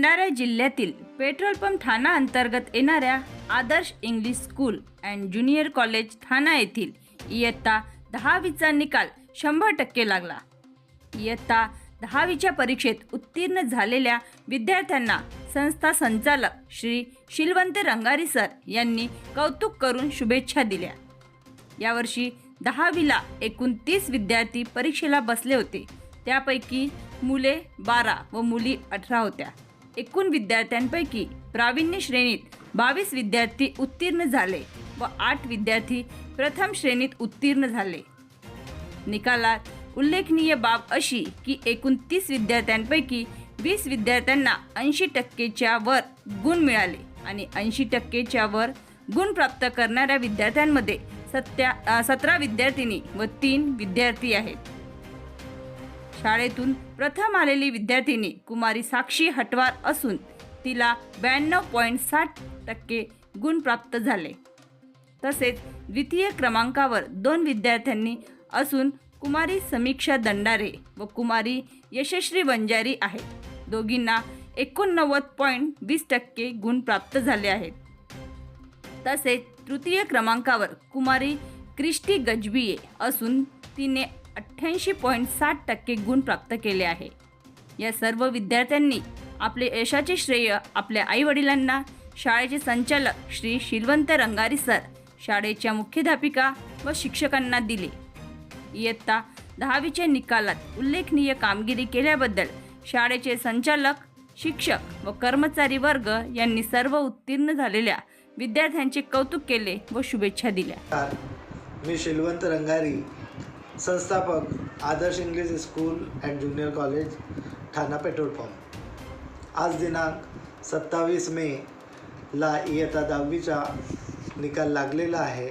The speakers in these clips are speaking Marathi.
भंडारा जिल्ह्यातील पेट्रोल पंप ठाणा अंतर्गत येणाऱ्या Adarsh English School and Junior College Thana येथील इयत्ता दहावीचा निकाल शंभर टक्के लागला. इयत्ता दहावीच्या परीक्षेत उत्तीर्ण झालेल्या विद्यार्थ्यांना संस्था संचालक श्री शिलवंत रंगारी सर यांनी कौतुक करून शुभेच्छा दिल्या. यावर्षी दहावीला एकूण तीस विद्यार्थी परीक्षेला बसले होते. त्यापैकी मुले बारा व मुली अठरा होत्या. एकूण विद्यार्थ्यांपैकी प्रावीण्य श्रेणीत बावीस विद्यार्थी उत्तीर्ण झाले व आठ विद्यार्थी प्रथम श्रेणीत उत्तीर्ण झाले. निकालात उल्लेखनीय बाब अशी की एकूण तीस विद्यार्थ्यांपैकी वीस विद्यार्थ्यांना ऐंशी टक्केच्या वर गुण मिळाले आणि ऐंशी टक्केच्या वर गुण प्राप्त करणाऱ्या विद्यार्थ्यांमध्ये सत्या सतरा विद्यार्थिनी व तीन विद्यार्थी आहेत. शाळेतून प्रथम आलेली विद्यार्थिनी कुमारी साक्षी हटवार असून तिला ब्याण्णव पॉईंट साठ टक्के गुण प्राप्त झाले. तसेच द्वितीय क्रमांकावर दोन विद्यार्थ्यांनी असून कुमारी समीक्षा दंडारे व कुमारी यशश्री वंजारी आहेत. दोघींना एकोणनव्वद पॉईंट वीस टक्के गुण प्राप्त झाले आहेत. तसेच तृतीय क्रमांकावर कुमारी क्रिस्टी गजबिये असून तिने अठ्ठ्याऐंशी पॉईंट साठ टक्के गुण प्राप्त केले आहे. या सर्व विद्यार्थ्यांनी आपले यशाचे श्रेय आपल्या आईवडिलांना शाळेचे संचालक श्री शिलवंत रंगारी सर शाळेच्या मुख्याध्यापिका व शिक्षकांना दिले. इयत्ता दहावीच्या निकालात उल्लेखनीय कामगिरी केल्याबद्दल शाळेचे संचालक शिक्षक व कर्मचारी वर्ग यांनी सर्व उत्तीर्ण झालेल्या विद्यार्थ्यांचे कौतुक केले व शुभेच्छा दिल्या. मी शिलवंत रंगारी संस्थापक Adarsh English School and Junior College Thana petrol pump. आज दिनांक सत्तावीस मे ला इयत्ता दहावीचा निकाल लागलेला आहे.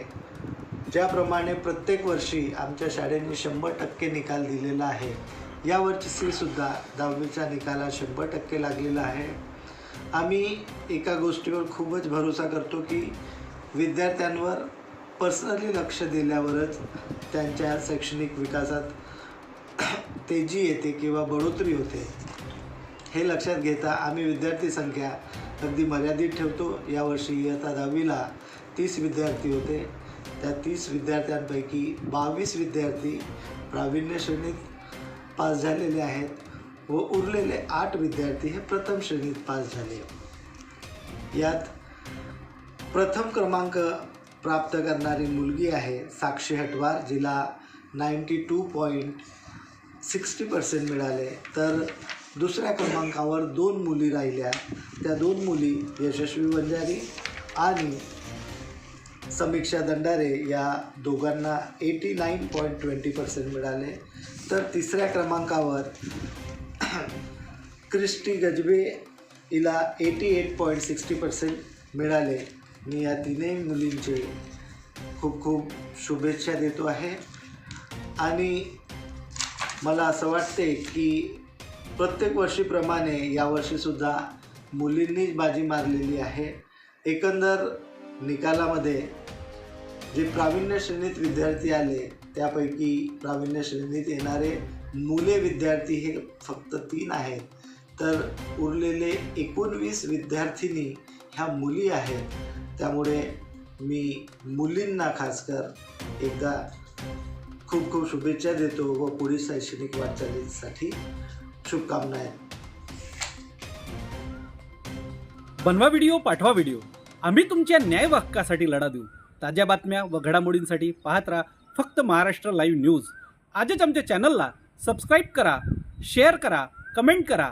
ज्याप्रमाणे प्रत्येक वर्षी आमच्या शाळेने शंभर टक्के निकाल दिलेला आहे. यावर्षीसुद्धा दहावीचा निकाल हा शंभर टक्के लागलेला आहे. आम्ही एका गोष्टीवर खूपच भरोसा करतो की विद्यार्थ्यांवर पर्सनली लक्ष दिल्यावरच त्यांच्या शैक्षणिक विकासात तेजी येते किंवा बढोतरी होते. हे लक्षात घेता आम्ही विद्यार्थी संख्या अगदी मर्यादित ठेवतो. यावर्षी इयत्ता दहावीला तीस विद्यार्थी होते. त्या तीस विद्यार्थ्यांपैकी बावीस विद्यार्थी प्रावीण्य श्रेणीत पास झालेले आहेत व उरलेले आठ विद्यार्थी हे प्रथम श्रेणीत पास झाले. यात प्रथम क्रमांक प्राप्त करणारी मुलगी आहे साक्षी हटवार जिला ninety two point sixty percent मिळाले. तर दुसऱ्या क्रमांकावर दोन मुली राहिल्या. त्या दोन मुली यशस्वी वंजारी आणि समीक्षा दंडारे या दोघांना eighty nine point twenty percent मिळाले. तर तिसऱ्या क्रमांकावर क्रिस्टी गजबे हिला eighty eight point sixty percent मिळाले. मी या तीनही मुलींचे खूप खूप शुभेच्छा देतो आहे. आणि मला असं वाटते की प्रत्येक वर्षीप्रमाणे यावर्षीसुद्धा मुलींनीच बाजी मारलेली आहे. एकंदर निकालामध्ये जे प्रावीण्य श्रेणीत विद्यार्थी आले त्यापैकी प्रावीण्य श्रेणीत येणारे मुले विद्यार्थी हे फक्त तीन आहेत. तर उरलेले एकोणवीस विद्यार्थिनी ह्या मुली आहेत. त्यामुळे मी मुलींना खासकर एकदा खूप खूप शुभेच्छा देतो व पुढील शैक्षणिक वाटचालीसाठी शुभकामना आहेत बनवा व्हिडिओ पाठवा व्हिडिओ. आम्ही तुमच्या न्याय हक्कासाठी लढा देऊ. ताज्या बातम्या व घडामोडींसाठी पाहत राहा फक्त महाराष्ट्र लाईव्ह न्यूज. आजच आमच्या चॅनलला सबस्क्राईब करा शेअर करा कमेंट करा.